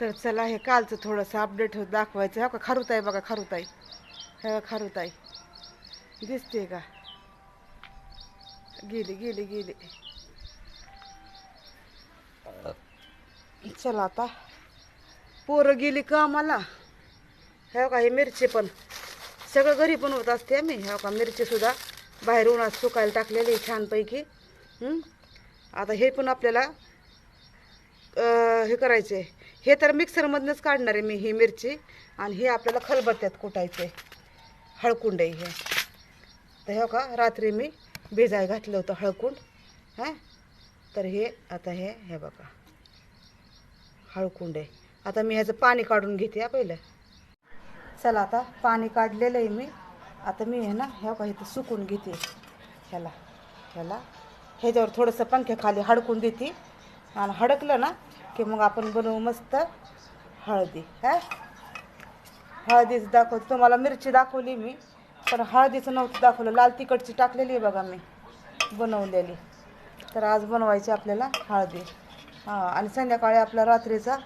तर चला हे कालचं थोडंसं अपडेट दाखवायचं. हो का? खारुताई बघा खारुताई. हे बघा खारुताई. दिसते का? गेली गेली गेली. चला आता. पोरं गेली का आम्हाला? हे का हे मिरची पण. सगळं घरी पण होत असते आम्ही. हे का मिरची सुद्धा बाहेर उन्हात सुकायला टाकलेली आहे छानपैकी. आता हे पण आपल्याला हे करायचे हे तर मिक्सरमधनंच काढणार आहे मी ही मिरची. आणि हे आपल्याला खलबत्त्यात कुटायचे हळकुंड आहे हे. तर हे का रात्री मी भिजाय घातलं होतं हळकुंड. हां? तर हे आता हे हे बघा. हळकुंड आहे. आता मी ह्याचं पाणी काढून घेते या पहिलं. चला आता पाणी काढलेलं आहे मी. आता मी हे ना ह्या का इथं सुकून घेते. ह्याला ह्याला. ह्याच्यावर थोडंसं पंख्याखाली हडकून देते. आणि हडकलं ना की मग आपण बनवू मस्त हळदी हा? हळदीच दाखवते. तुम्हाला मिरची दाखवली मी पण हळदीचं नव्हतं दाखवलं. लाल तिखटची टाकलेली आहे बघा मी बनवलेली. तर आज बनवायची आपल्याला हळदी. हां आणि संध्याकाळी आपला रात्रीचा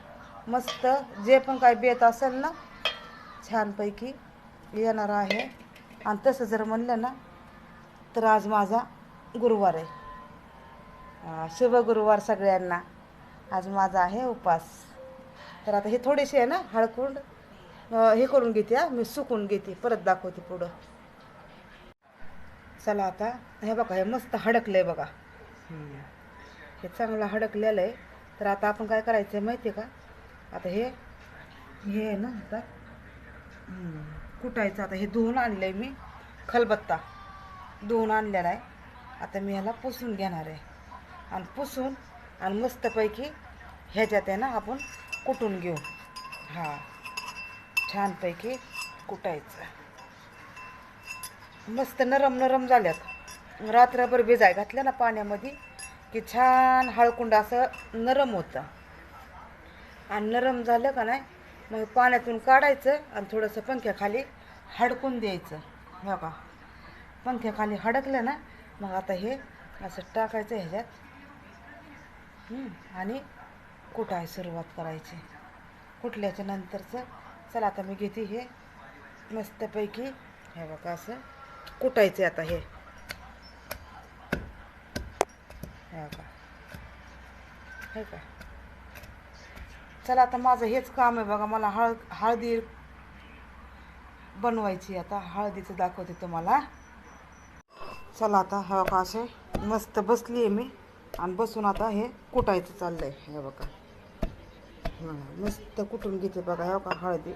मस्त जे पण काय बेत असेल ना छानपैकी येणार आहे. आणि तसं जर म्हणलं ना तर आज माझा गुरुवार आहे. शुभ गुरुवार सगळ्यांना. आज माझा आहे उपास. तर आता हे थोडेसे आहे ना हळकुंड. हे करून घेते हा. मी सुकून घेते परत दाखवते पुढं. चला आता हे बघा हे मस्त हडकलं आहे बघा. हे चांगलं हडकलेलं आहे. तर आता आपण काय करायचं आहे माहिती आहे का? आता हे हे आहे ना आता. कुटायचं. आता हे धुवून आणलं आहे मी खलबत्ता. धुवून आणलेला आहे. आता मी ह्याला पुसून घेणार आहे. आणि पुसून आणि मस्तपैकी ह्याच्यात आहे ना आपण कुटून घेऊ. हां. छानपैकी कुटायचं. मस्त नरम नरम झाल्यात. रात्रभर भिजाय घातल्या ना पाण्यामध्ये की छान हळकुंड असं नरम होतं. आणि नरम झालं का नाही मग पाण्यातून काढायचं आणि थोडंसं पंख्याखाली हडकून द्यायचं. बघा. पंख्याखाली हडकलं ना मग आता हे असं टाकायचं ह्याच्यात. आणि कुटाय सुरुवात करायची? कुठल्याच्या नंतरचं? चला आता मी घेते हे. मस्तपैकी हे बघा असं. कुटायचं आता हे. बघा. हे का चला आता माझं हेच काम आहे बघा. मला हळ हळदी बनवायची आता. हळदीचं दाखवते तुम्हाला. चला आता हे बघा असे. मस्त बसली आहे मी. आणि बसून आता हे कुटायचं चाललंय. हे बघा. हां मस्त कुटून घेते बघा हे बघा हळदी.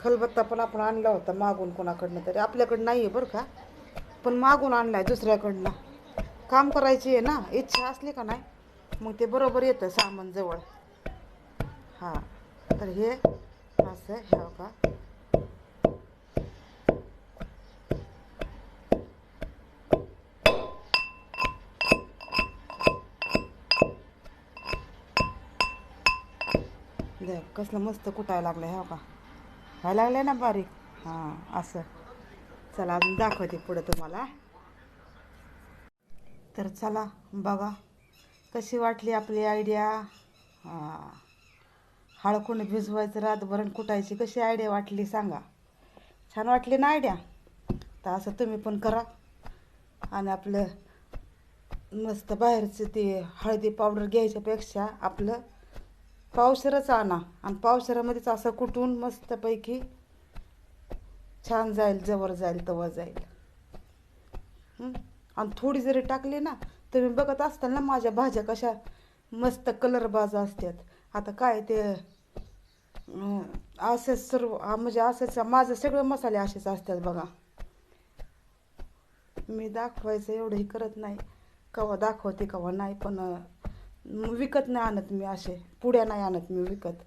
खलबत्ता पण आपण आणला होता मागून कोणाकडनं तरी. आपल्याकडं नाही आहे बरं का? पण मागून आणला आहे दुसऱ्याकडनं. काम करायची आहे ना? इच्छा असली का नाही? मग ते बरोबर येतं सामान जवळ. हां. तर हे असं हे का दे कसलं मस्त कुटायला लागलं हे का व्हायला लागलं ना बारीक? हां असं. चला अजून दाखवते पुढं तुम्हाला. तर चला बघा कशी वाटली आपली आयडिया हां. हळकून भिजवायचं रातभरण कुटायची कशी आयडिया वाटली सांगा. छान वाटली ना आयडिया तर असं तुम्ही पण करा. आणि आपलं मस्त बाहेरचं ते हळदी पावडर घ्यायच्यापेक्षा आपलं पावसरच आणा. आणि पावसाळ्यामध्येच असं कुटून मस्तपैकी छान जाईल जवळ जाईल तवर जाईल. आणि थोडी जरी टाकली ना तुम्ही बघत असताल ना माझ्या भाज्या कशा मस्त कलर कलरबाज असतात. आता काय ते असेच सर्व म्हणजे असेच माझं सगळं मसाले असेच असतात बघा. मी दाखवायचं एवढंही करत नाही. कवा दाखवते कवा नाही पण विकत नाही आणत मी असे. पुड्या नाही आणत मी विकत.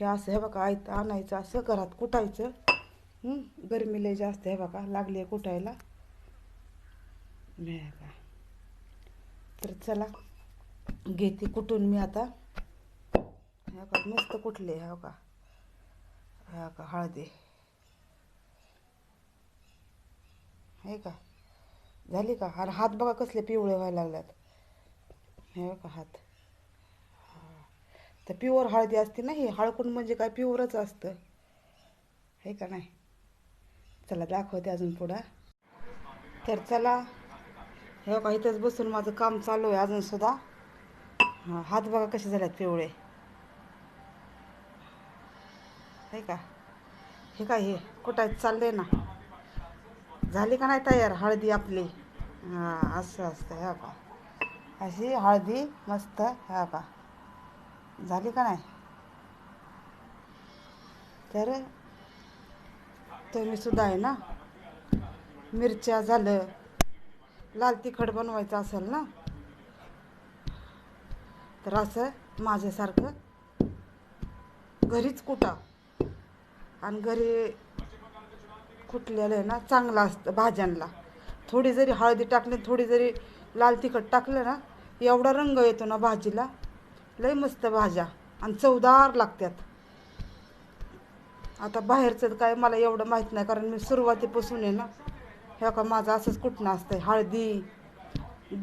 हे असं हे बघा आयत आणायचं असं घरात कुटायचं. गरमी लय जास्त हे बघा लागली आहे कुटायला. हे बघा. तर चला घेते कुठून मी आता. हे बघा मस्त कुठले हे बघा. हे बघा हळदी. हे का? झाली का? आणि हात बघा कसले पिवळे व्हायला लागल्यात. हे बघा हात. तर प्युअर हळदी असते ना ही. हळकुंड म्हणजे काय? प्युअरच असतं. आहे का नाही? चला दाखवते अजून पुढं. तर चला. हे का इथंच बसून माझं काम चालू आहे अजून सुद्धा. हां हात बघा कसे झाल्यात पिवळे. हे का? हे काय हे कुठं आहेत चालले ना? झाली का नाही तयार हळदी आपली? हां असं असतं ह्या का अशी हळदी मस्त ह्या का झाली का नाही? तर तुम्ही सुद्धा आहे ना मिरच्या झालं लाल तिखट बनवायचं असेल ना तर असं माझ्यासारखं घरीच कुटा. आणि घरी कुटलेलं आहे ना चांगलं असतं भाज्यांना थोडी जरी हळदी टाकली थोडी जरी लाल तिखट टाकलं ना एवढा रंग येतो ना भाजीला लय मस्त भाज्या. आणि चवदार लागतात आता बाहेरचं काय मला एवढं माहीत नाही कारण मी सुरुवातीपासून आहे ना हे का माझं असंच कुठनं असतं हळदी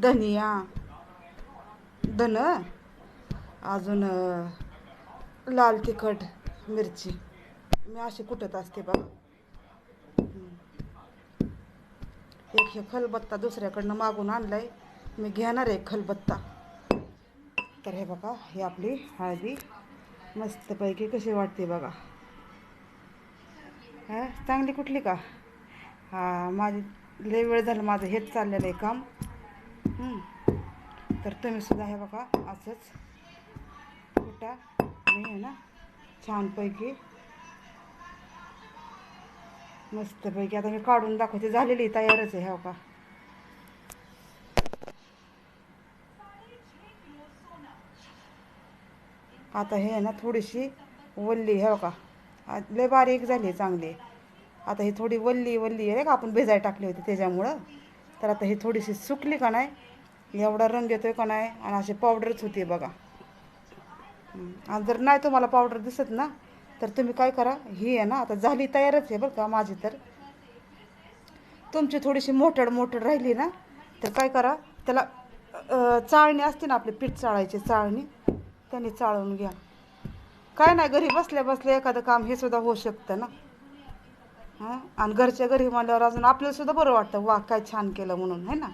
धनिया धन अजून लाल तिखट मिरची. मी अशी कुटत असते बघा एक हे खलबत्ता दुसऱ्याकडनं मागून आणलाय. मी घेणार आहे खलबत्ता. तर हे बघा ही आपली हळदी मस्तपैकी कशी वाटते बघा. हां चांगली कुठली का? हा माझी लय वेळ झालं माझं हेच चाललेलं आहे काम. तर तुम्ही सुद्धा हे बघा असंच कुठा मी आहे ना छानपैकी मस्तपैकी. आता मी काढून दाखवते झालेली तयारच आहे हो का? आता हे आहे ना थोडीशी वल्ली हे हो का लय बारीक झाली चांगली. आता ही थोडी वल्ली वल्ली आहे का? आपण भिजाय टाकली होती त्याच्यामुळं. तर आता ही थोडीशी सुकली का नाही? एवढा रंग येतोय का नाही? आणि अशी पावडरच होती बघा. आणि जर नाही तुम्हाला पावडर दिसत ना तर तुम्ही काय करा? ही आहे ना आता झाली तयारच आहे बरं का माझी तर. तुमची थोडीशी मोठड मोठड राहिली ना तर काय करा? त्याला चाळणी असते ना आपली पीठ चाळायची चाळणी. त्याने चाळून घ्या. काय नाही घरी बसल्या बसल्या एखादं काम हे सुद्धा होऊ शकतं ना. हां? आणि घरच्या घरी म्हणल्यावर अजून आपल्याला सुद्धा बरं वाटतं वा काय छान केलं म्हणून है ना?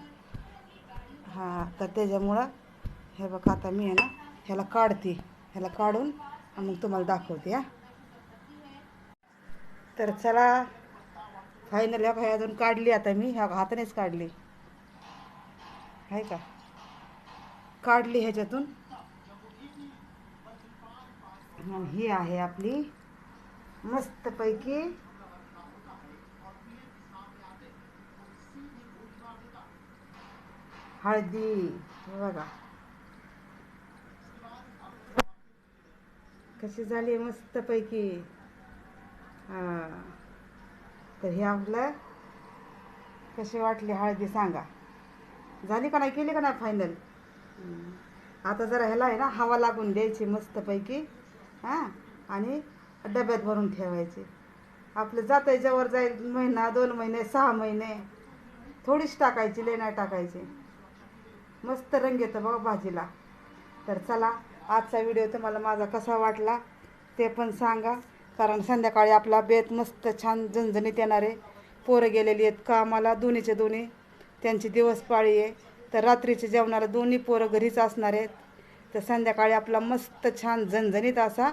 हां तर त्याच्यामुळं हे बघा आता मी आहे ना ह्याला काढते. ह्याला काढून आणि मग तुम्हाला दाखवते हा? तर चला फायनल ह्या काय अजून काढली आता मी ह्या हातानेच काढली. आहे का? काढली ह्याच्यातून. मग ही आहे आपली मस्तपैकी हळदी. बघा. कशी झाली मस्तपैकी? हां. तर हे आपलं कशी वाटली हळदी सांगा. झाली का नाही? केली का नाही फायनल आता जरा ह्याला आहे ना हवा लागून द्यायची मस्तपैकी. हां? आणि डब्यात भरून ठेवायचे. आपलं जाता जवळ जाईल महिना दोन महिने सहा महिने. थोडीच टाकायची लेण्या टाकायची. मस्त रंग येतं बघा भाजीला. तर चला आजचा व्हिडिओ तुम्हाला माझा कसा वाटला ते पण सांगा. कारण संध्याकाळी आपला बेत मस्त छान झणझणीत येणार. आहे पोरं गेलेली आहेत कामाला दोन्हीचे दोन्ही. त्यांची दिवस पाळी आहे. तर रात्रीच्या जेवणाला दोन्ही पोरं घरीच असणार आहेत. तर संध्याकाळी आपला मस्त छान झणझणीत असा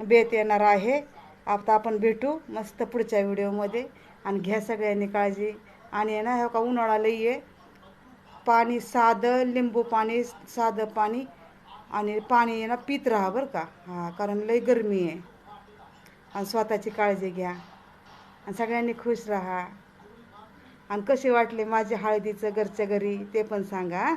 बेत येणार आहे. आता आपण भेटू मस्त पुढच्या व्हिडिओमध्ये. आणि घ्या सगळ्यांनी काळजी. आणि ना हे का उन्हाळा लई आहे. पाणी साधं लिंबू पाणी साधं पाणी. आणि पाणी आहे ना पित राहा बरं का. हां कारण लई गरमी आहे. आणि स्वतःची काळजी घ्या. आणि सगळ्यांनी खुश राहा. आणि कसे वाटले माझे हळदीचं घरच्या घरी ते पण सांगा हां.